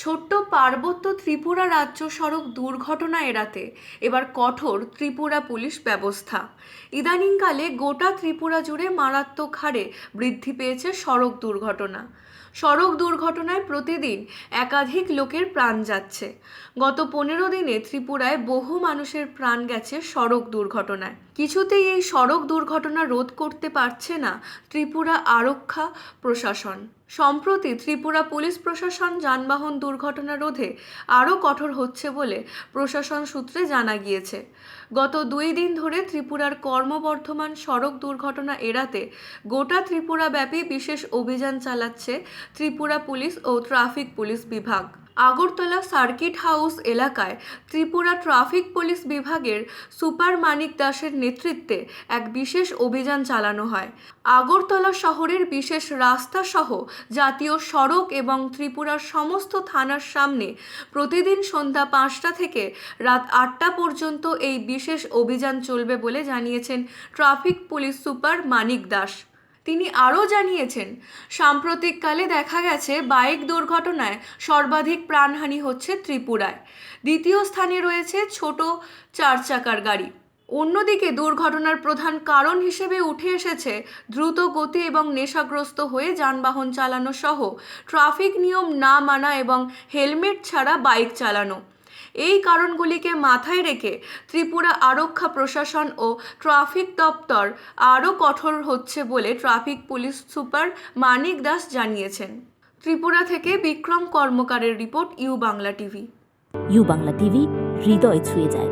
ছোট্ট পার্বত্য ত্রিপুরা রাজ্য সড়ক দুর্ঘটনা এড়াতে এবার কঠোর ত্রিপুরা পুলিশ ব্যবস্থা। ইদানিংকালে গোটা ত্রিপুরা জুড়ে মারাত্মক হারে বৃদ্ধি পেয়েছে সড়ক দুর্ঘটনা। সড়ক দুর্ঘটনায় প্রতিদিন একাধিক লোকের প্রাণ যাচ্ছে। গত পনেরো দিনে ত্রিপুরায় বহু মানুষের প্রাণ গেছে সড়ক দুর্ঘটনায়। কিছুতেই এই সড়ক দুর্ঘটনা রোধ করতে পারছে না ত্রিপুরা আরক্ষা প্রশাসন। সম্প্রতি ত্রিপুরা পুলিশ প্রশাসন যানবাহন দুর্ঘটনা রোধে আরও কঠোর হচ্ছে বলে প্রশাসন সূত্রে জানা গিয়েছে। গত দুই দিন ধরে ত্রিপুরার কর্মবর্ধমান সড়ক দুর্ঘটনা এড়াতে গোটা ত্রিপুরা ব্যাপী বিশেষ অভিযান চালাচ্ছে ত্রিপুরা পুলিশ ও ট্রাফিক পুলিশ বিভাগ। আগরতলা সার্কিট হাউস এলাকায় ত্রিপুরা ট্রাফিক পুলিশ বিভাগের সুপার মানিক দাসের নেতৃত্বে এক বিশেষ অভিযান চালানো হয়। আগরতলা শহরের বিশেষ রাস্তা সহ জাতীয় সড়ক এবং ত্রিপুরার সমস্ত থানার সামনে প্রতিদিন সন্ধ্যা পাঁচটা থেকে রাত আটটা পর্যন্ত এই বিশেষ অভিযান চলবে বলে জানিয়েছেন traffic police super Manik Das. তিনি আরও জানিয়েছেন, সাম্প্রতিককালে দেখা গেছে বাইক দুর্ঘটনায় সর্বাধিক প্রাণহানি হচ্ছে ত্রিপুরায়। দ্বিতীয় স্থানে রয়েছে ছোট চার চাকার গাড়ি। অন্যদিকে দুর্ঘটনার প্রধান কারণ হিসেবে উঠে এসেছে দ্রুত গতি এবং নেশাগ্রস্ত হয়ে যানবাহন চালানো সহ ট্রাফিক নিয়ম না মানা এবং হেলমেট ছাড়া বাইক চালানো। এই কারণগুলিকে মাথায় রেখে ত্রিপুরা আরক্ষা প্রশাসন ও ট্রাফিক দপ্তর আরও কঠোর হচ্ছে বলে traffic police super Manik Das জানিয়েছেন। ত্রিপুরা থেকে Bikram কর্মকারের report U Bangla TV. U Bangla TV, হৃদয় ছুঁয়ে যায়।